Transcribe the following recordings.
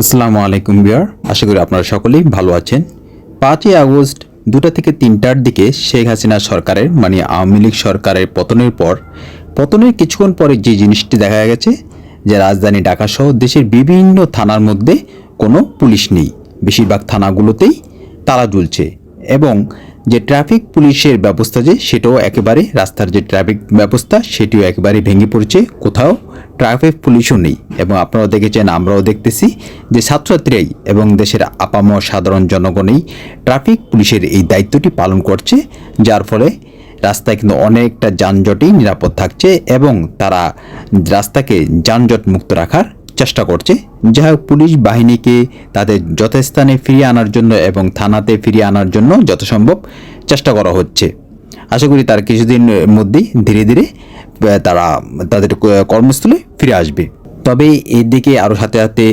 আসসালামু আলাইকুম বিয়ার আশা করি আপনারা সকলেই ভালো আছেন। পাঁচই আগস্ট দুটা থেকে তিনটার দিকে শেখ হাসিনা সরকারের মানে আওয়ামী লীগ সরকারের পতনের পর, পতনের কিছুক্ষণ পরে যে জিনিসটি দেখা গেছে, যে রাজধানী ঢাকাসহ দেশের বিভিন্ন থানার মধ্যে কোনো পুলিশ নেই। বেশিরভাগ থানাগুলোতেই তালা ঝুলছে এবং যে ট্রাফিক পুলিশের ব্যবস্থা যে, সেটাও একেবারে রাস্তার যে ট্রাফিক ব্যবস্থা, সেটিও একেবারে ভেঙে পড়ছে। কোথাও ট্রাফিক পুলিশও নেই। এবং আপনারাও দেখেছেন, আমরাও দেখতেছি যে ছাত্রছাত্রীরাই এবং দেশের আপাম সাধারণ জনগণই ট্রাফিক পুলিশের এই দায়িত্বটি পালন করছে, যার ফলে রাস্তায় কিন্তু অনেকটা যানজটই নিরাপদ থাকছে এবং তারা রাস্তাকে যানজট মুক্ত রাখার চেষ্টা করছে। যা পুলিশ বাহিনীকে তাদের যথাস্থানে ফিরিয়ে আনার জন্য এবং থানাতে ফিরিয়ে আনার জন্য যত সম্ভব চেষ্টা করা হচ্ছে। আশা করি তার কিছুদিন মধ্যেই ধীরে ধীরে তারা তাদের কর্মস্থলে ফিরে আসবে। তবে এদিকে আরও সাথে সাথে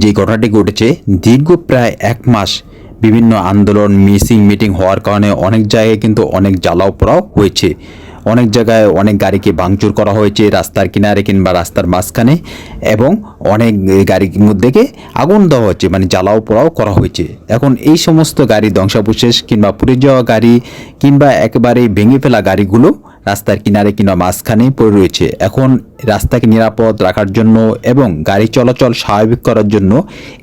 যে ঘটনাটি ঘটেছে, দীর্ঘ প্রায় এক মাস বিভিন্ন আন্দোলন, মিসিং, মিটিং হওয়ার কারণে অনেক জায়গায় কিন্তু অনেক জ্বালাও পোড়াও হয়েছে। অনেক জায়গায় অনেক গাড়িকে ভাঙচুর করা হয়েছে রাস্তার কিনারে কিংবা রাস্তার মাঝখানে এবং অনেক গাড়ির মধ্যেকে আগুন দেওয়া হচ্ছে মানে জ্বালাও পোড়াও করা হয়েছে। এখন এই সমস্ত গাড়ি ধ্বংসাবশেষ কিংবা পুড়ে যাওয়া গাড়ি কিংবা একেবারে ভেঙে ফেলা গাড়িগুলো রাস্তার কিনারে কিংবা মাঝখানে পড়ে রয়েছে। এখন রাস্তাকে নিরাপদ রাখার জন্য এবং গাড়ি চলাচল স্বাভাবিক করার জন্য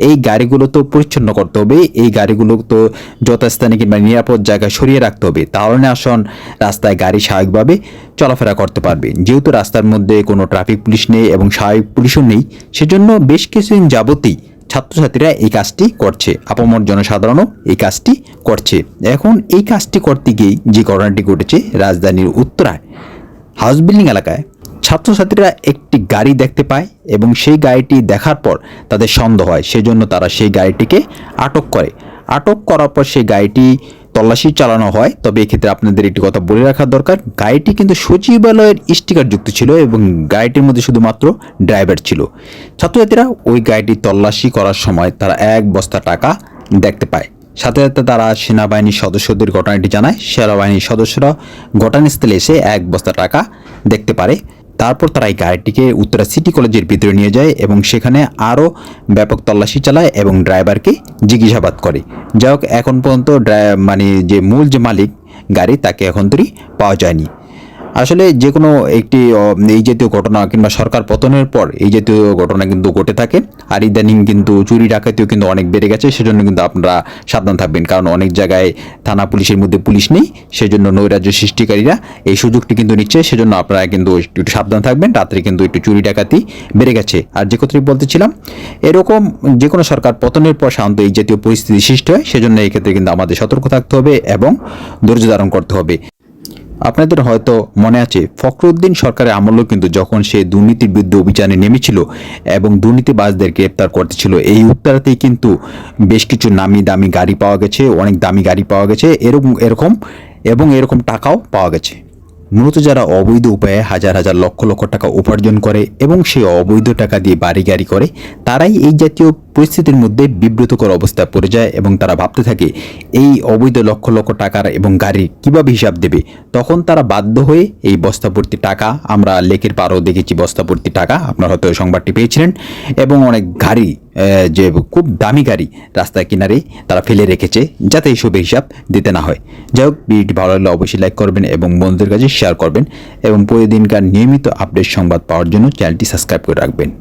এই গাড়িগুলো তো পরিচ্ছন্ন করতে হবে। এই গাড়িগুলো তো যথাস্থানে কিংবা নিরাপদ জায়গায় সরিয়ে রাখতে হবে। তাহলে আসন রাস্তায় গাড়ি স্বাভাবিকভাবে চলাফেরা করতে পারবে। যেহেতু রাস্তার মধ্যে কোনো ট্রাফিক পুলিশ নেই এবং স্বাভাবিক পুলিশও নেই, সেজন্য বেশ কিছুদিন যাবতেই ছাত্রছাত্রীরা এই কাজটি করছে, আপামর জনসাধারণও এই কাজটি করছে। এখন এই কাজটি করতে গিয়েই যে ঘটনাটি ঘটেছে রাজধানীর উত্তরায় হাউস বিল্ডিং এলাকায় ছাত্রছাত্রীরা একটি গাড়ি দেখতে পায় এবং সেই গাড়িটি দেখার পর তাদের সন্দেহ হয়, সেজন্য তারা সেই গাড়িটিকে আটক করে। আটক করার পর সেই গাড়িটি তল্লাশি চালানো হয়, তবে এক্ষেত্রে আপনাদের একটি কথা বলে রাখা দরকার। গাড়িটি কিন্তু সচিবালয়ের স্টিকার যুক্ত ছিল এবং গাড়িটির মধ্যে শুধুমাত্র ড্রাইভার ছিল। ছাত্রছাত্রীরা ওই গাড়িটি তল্লাশি করার সময় তারা এক বস্তা টাকা দেখতে পায়। সাথে সাথে তারা সেনাবাহিনীর সদস্যদের ঘটনাটি জানায়। সেনাবাহিনীর সদস্যরা ঘটনাস্থলে এসে এক বস্তা টাকা দেখতে পারে। তারপর তারা এই গাড়িটিকে উত্তরা সিটি কলেজের ভিতরে নিয়ে যায় এবং সেখানে আরও ব্যাপক তল্লাশি চালায় এবং ড্রাইভারকে জিজ্ঞাসাবাদ করে। যাই হোক, এখন পর্যন্ত মানে যে মূল যে মালিক, গাড়ি তাকে এখন তৈরি পাওয়া যায়নি। আসলে যে কোনো একটি এই জাতীয় ঘটনা কিংবা সরকার পতনের পর এই জাতীয় ঘটনা কিন্তু ঘটে থাকে। আর ইদানিং কিন্তু চুরি ডাকাতিও কিন্তু অনেক বেড়ে গেছে, সেজন্য কিন্তু আপনারা সাবধান থাকবেন। কারণ অনেক জায়গায় থানা পুলিশের মধ্যে পুলিশ নেই, সেজন্য নৈরাজ্য সৃষ্টিকারীরা এই সুযোগটি কিন্তু নিচ্ছে, সেজন্য আপনারা কিন্তু একটু সাবধান থাকবেন। রাত্রে কিন্তু একটু চুরি ডাকাতি বেড়ে গেছে। আর যে কথাটি বলতেছিলাম, এরকম যে কোনো সরকার পতনের পর সাধারণত এই জাতীয় পরিস্থিতি সৃষ্টি হয়, সেজন্য এই ক্ষেত্রে কিন্তু আমাদের সতর্ক থাকতে হবে এবং ধৈর্য ধারণ করতে হবে। আপনাদের হয়তো মনে আছে, ফখরুদ্দিন সরকারের আমলেও কিন্তু যখন সে দুর্নীতির বিরুদ্ধে অভিযানে নেমেছিল এবং দুর্নীতিবাজদের গ্রেপ্তার করতেছিল, এই উত্তরাতেই কিন্তু বেশ কিছু নামি দামি গাড়ি পাওয়া গেছে, অনেক দামি গাড়ি পাওয়া গেছে, এরকম এরকম এবং এরকম টাকাও পাওয়া গেছে। মূলত যারা অবৈধ উপায়ে হাজার হাজার লক্ষ লক্ষ টাকা উপার্জন করে এবং সেই অবৈধ টাকা দিয়ে বাড়ি গাড়ি করে, তারাই এই জাতীয় পরিস্থিতির মধ্যে বিব্রতকর অবস্থায় পড়ে যায় এবং তারা ভাবতে থাকে, এই অবৈধ লক্ষ লক্ষ টাকার এবং গাড়ির কীভাবে হিসাব দেবে? তখন তারা বাধ্য হয়ে এই বস্তাভর্তি টাকা, আমরা লেকের পাড়ও দেখেছি বস্তাভর্তি টাকা, আপনারা হয়তো সংবাদটি পেয়েছিলেন, এবং অনেক গাড়ি যে খুব দামি গাড়ি রাস্তার কিনারে তারা ফেলে রেখেছে যাতে এইসব হিসাব দিতে না হয়। যাই হোক, ভিডিওটি ভালো লাগলে অবশ্যই লাইক করবেন এবং বন্ধুদের কাছে শেয়ার করবেন, এবং প্রতিদিনকার নিয়মিত আপডেট সংবাদ পাওয়ার জন্য চ্যানেলটি সাবস্ক্রাইব করে রাখবেন।